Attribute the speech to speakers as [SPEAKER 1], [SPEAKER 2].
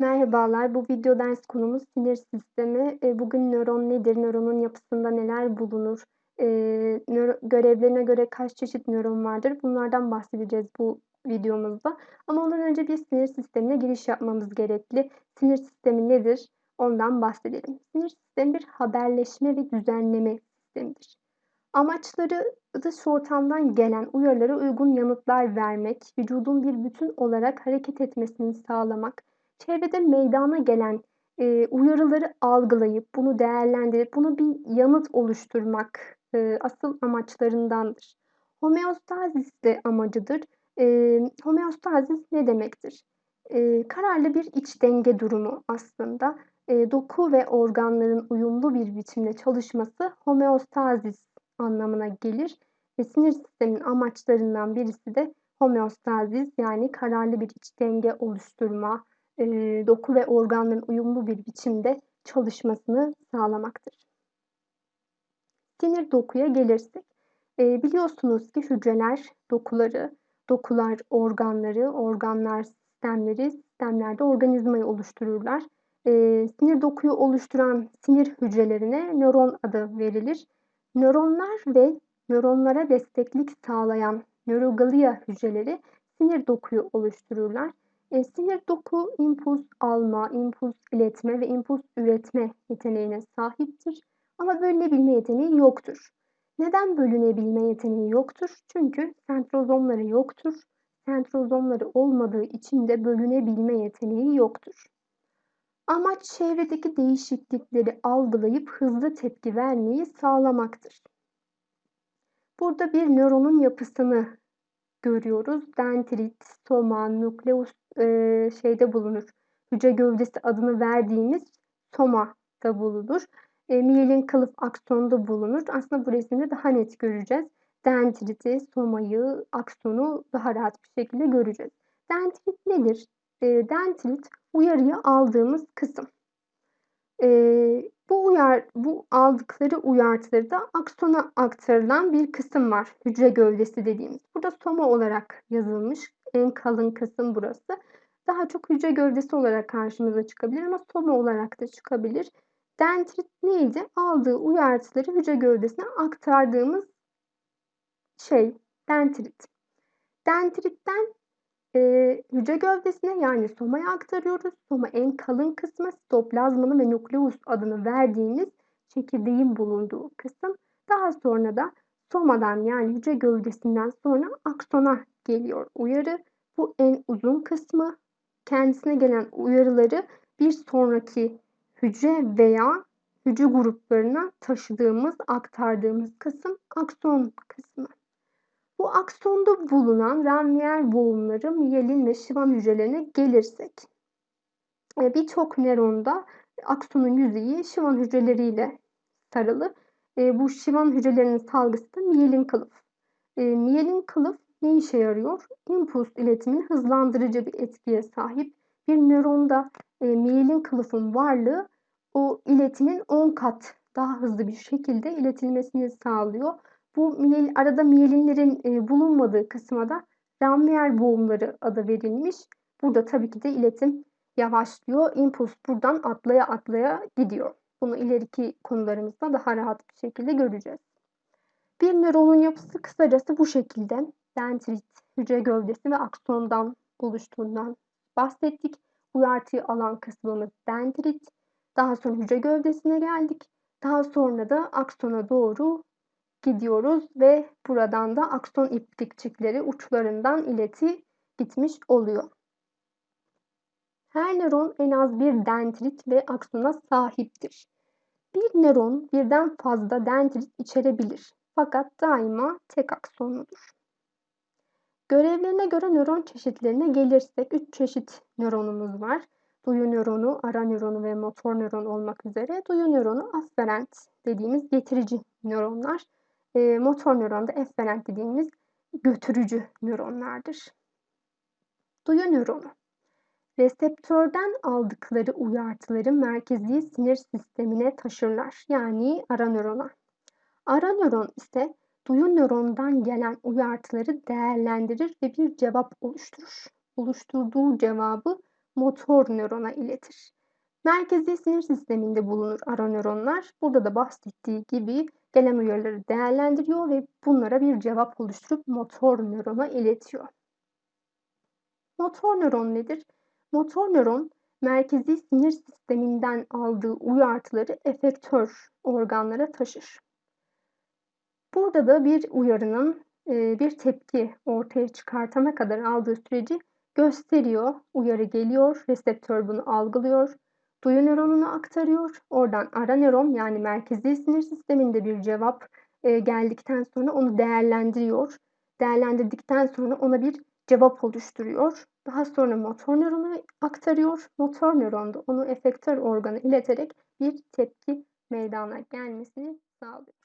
[SPEAKER 1] Merhabalar, bu video ders konumuz sinir sistemi. Eee, bugün nöron nedir, nöronun yapısında neler bulunur, nöro görevlerine göre kaç çeşit nöron vardır, bunlardan bahsedeceğiz bu videomuzda. Ama ondan önce bir sinir sistemine giriş yapmamız gerekli. Sinir sistemi nedir, ondan bahsedelim. Sinir sistemi bir haberleşme ve düzenleme sistemidir. Amaçları dış ortamdan gelen uyarılara uygun yanıtlar vermek, vücudun bir bütün olarak hareket etmesini sağlamak, çevrede meydana gelen, eee, uyarıları algılayıp, bunu değerlendirip, buna bir yanıt oluşturmak, eee, asıl amaçlarındandır. Homeostazis de amacıdır. Eee, homeostazis ne demektir? Eee, kararlı bir iç denge durumu aslında. Eee, doku ve organların uyumlu bir biçimde çalışması homeostazis anlamına gelir ve sinir sisteminin amaçlarından birisi de homeostazis yani kararlı bir iç denge oluşturma, eee, doku ve organların uyumlu bir biçimde çalışmasını sağlamaktır. Sinir dokuya gelirsek, eee, biliyorsunuz ki hücreler dokuları, dokular organları, organlar sistemleri, sistemler de organizmayı oluştururlar. Eee, sinir dokuyu oluşturan sinir hücrelerine nöron adı verilir. Nöronlar ve nöronlara desteklik sağlayan nöroglia hücreleri sinir dokuyu oluştururlar. E, sinir doku impuls alma, impuls iletme ve impuls üretme yeteneğine sahiptir. Ama bölünebilme yeteneği yoktur. Neden bölünebilme yeteneği yoktur? Çünkü sentrozomları yoktur. Sentrozomları olmadığı için de bölünebilme yeteneği yoktur. Amaç çevredeki değişiklikleri algılayıp hızlı tepki vermeyi sağlamaktır. Burada bir nöronun yapısını görüyoruz. Dendrit, soma, nukleus e, şeyde bulunur. Hücre gövdesi adını verdiğimiz somada bulunur. E, miyelin kılıf aksonda bulunur. Aslında bu resimde daha net göreceğiz. Dendriti, somayı, aksonu daha rahat bir şekilde göreceğiz. Dendrit nedir? E, dendrit uyarıyı aldığımız kısım. E, bu uyar, bu aldıkları uyartıları da aksona aktarılan bir kısım var. Hücre gövdesi dediğimiz. Burada soma olarak yazılmış. En kalın kısım burası. Daha çok hücre gövdesi olarak karşımıza çıkabilir ama soma olarak da çıkabilir. Dendrit neydi? Aldığı uyartıları hücre gövdesine aktardığımız şey dendrit. Dendritten e, hücre gövdesine yani somaya aktarıyoruz. Soma en kalın kısmı sitoplazmanın ve nukleus adını verdiğimiz çekirdeğin bulunduğu kısım. Daha sonra da somadan yani hücre gövdesinden sonra aksona geliyor uyarı. Bu en uzun kısmı. Kendisine gelen uyarıları bir sonraki hücre veya hücre gruplarına taşıdığımız, aktardığımız kısım akson kısmı. Bu aksonda bulunan ranvier boğumları miyelin ve şivan hücrelerine gelirsek e, birçok nöronda aksonun yüzeyi şivan hücreleriyle sarılı. E, bu şivan hücrelerinin salgısı da miyelin kılıf. E, miyelin kılıf ne işe yarıyor? İmpuls iletimini hızlandırıcı bir etkiye sahip. Bir nöronda miyelin kılıfın varlığı o iletimin 10 kat daha hızlı bir şekilde iletilmesini sağlıyor. Bu miyel, arada miyelinlerin e, bulunmadığı kısma da Ranvier boğumları adı verilmiş. Burada tabii ki de iletim yavaşlıyor. İmpuls buradan atlaya atlaya gidiyor. Bunu ileriki konularımızda daha rahat bir şekilde göreceğiz. Bir nöronun yapısı kısacası bu şekilde. Dendrit, hücre gövdesi ve aksondan oluştuğundan bahsettik. Uyartıyı alan kısmımız dendrit. Daha sonra hücre gövdesine geldik. Daha sonra da aksona doğru gidiyoruz ve buradan da akson iplikçikleri uçlarından ileti gitmiş oluyor. Her nöron en az bir dendrit ve aksona sahiptir. Bir nöron birden fazla dendrit içerebilir fakat daima tek aksonludur. Görevlerine göre nöron çeşitlerine gelirsek 3 çeşit nöronumuz var. Duyu nöronu, ara nöronu ve motor nöron olmak üzere duyu nöronu afferent dediğimiz getirici nöronlar. E, motor nöron da efferent dediğimiz götürücü nöronlardır. Duyu nöronu. Reseptörden aldıkları uyartıları merkezi sinir sistemine taşırlar. Yani ara nörona. Ara nöron ise duyu nörondan gelen uyartıları değerlendirir ve bir cevap oluşturur. Oluşturduğu cevabı motor nörona iletir. Merkezi sinir sisteminde bulunur ara nöronlar. Burada da bahsettiği gibi gelen uyarıları değerlendiriyor ve bunlara bir cevap oluşturup motor nörona iletiyor. Motor nöron nedir? Motor nöron merkezi sinir sisteminden aldığı uyartıları efektör organlara taşır. Burada da bir uyarının bir tepki ortaya çıkartana kadar aldığı süreci gösteriyor. Uyarı geliyor, reseptör bunu algılıyor, duyu nöronuna aktarıyor. Oradan ara nöron yani merkezi sinir sisteminde bir cevap geldikten sonra onu değerlendiriyor. Değerlendirdikten sonra ona bir cevap oluşturuyor. Daha sonra motor nörona aktarıyor. Motor nöron da onu efektör organa ileterek bir tepki meydana gelmesini sağlıyor.